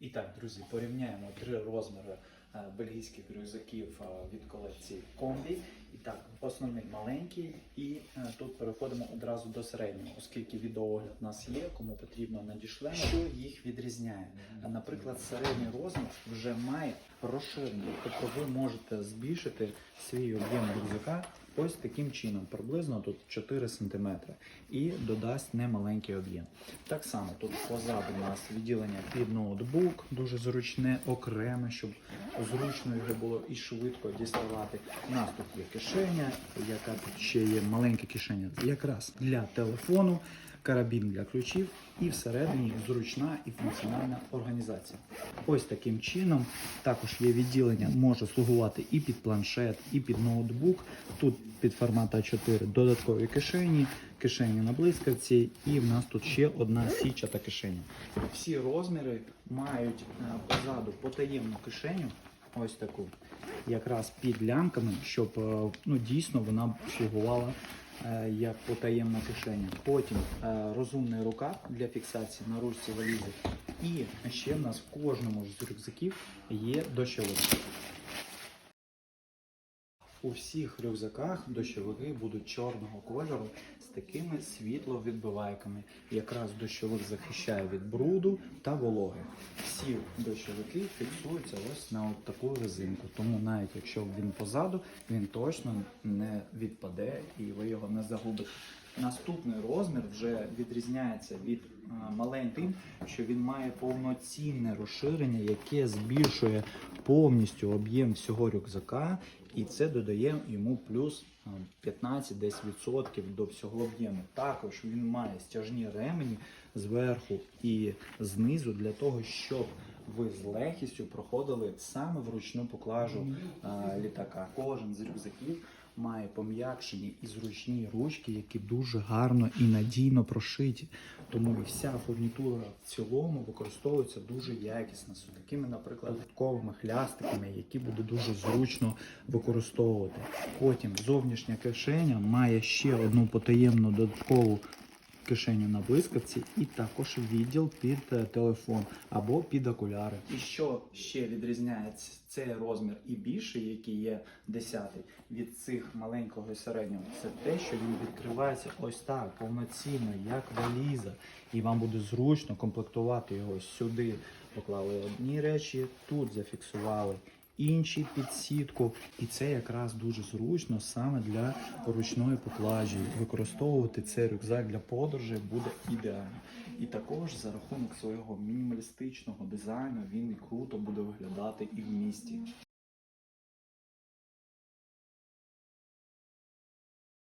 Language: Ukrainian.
І так, друзі, порівняємо три розміри е, бельгійських рюкзаків е, від колекції комбі. І так, основний маленький, і е, тут переходимо одразу до середнього, оскільки відеоогляд у нас є, кому потрібно надішлемо, що їх відрізняє. Наприклад, середній розмір вже має розширення, тобто ви можете збільшити свій об'єм рюкзака ось таким чином, приблизно тут 4 см, і додасть немаленький об'єм. Так само тут позаду у нас відділення під ноутбук, дуже зручне, окреме, щоб зручно його було і швидко діставати. У нас тут є кишеня, яка тут ще є маленька кишеня, якраз для телефону, карабін для ключів, і всередині зручна і функціональна організація. Ось таким чином також є відділення, може слугувати і під планшет, і під ноутбук. Тут під формат А4 додаткові кишені, кишені на блискавці, і в нас тут ще одна січата кишеня. Всі розміри мають е, позаду потаємну кишеню, ось таку, якраз під лямками, щоб е, ну, дійсно вона слугувала як потаємна кишеня. Потім розумна розумний рукав для фіксації на ручці валізи. І ще в нас в кожному з рюкзаків є дощовик. У всіх рюкзаках дощовики будуть чорного кольору з такими світловідбивайками. Якраз дощовик захищає від бруду та вологи. Всі дощовики фіксуються ось на от таку резинку. Тому навіть якщо він позаду, він точно не відпаде і ви його не загубите. Наступний розмір вже відрізняється від а, маленьким, що він має повноцінне розширення, яке збільшує повністю об'єм всього рюкзака, і це додає йому плюс а, 15 десь відсотків до всього об'єму. Також він має стяжні ремені зверху і знизу для того, щоб ви з легкістю проходили саме вручну поклажу а, літака. Кожен з рюкзаків має пом'якшені і зручні ручки, які дуже гарно і надійно прошиті. Тому і вся фурнітура в цілому використовується дуже якісно з такими, наприклад, додатковими хлястиками, які буде дуже зручно використовувати. Потім зовнішня кишеня має ще одну потаємну додаткову кишеню на блискавці і також відділ під е, телефон або під окуляри. І що ще відрізняє цей розмір і більший, який є 10 від цих маленького і середнього, це те, що він відкривається ось так повноцінно, як валіза, і вам буде зручно комплектувати його сюди. Поклали одні речі, тут зафіксували інші під сітку, і це якраз дуже зручно саме для ручної поклажі. Використовувати цей рюкзак для подорожей буде ідеально. І також за рахунок свого мінімалістичного дизайну він і круто буде виглядати і в місті.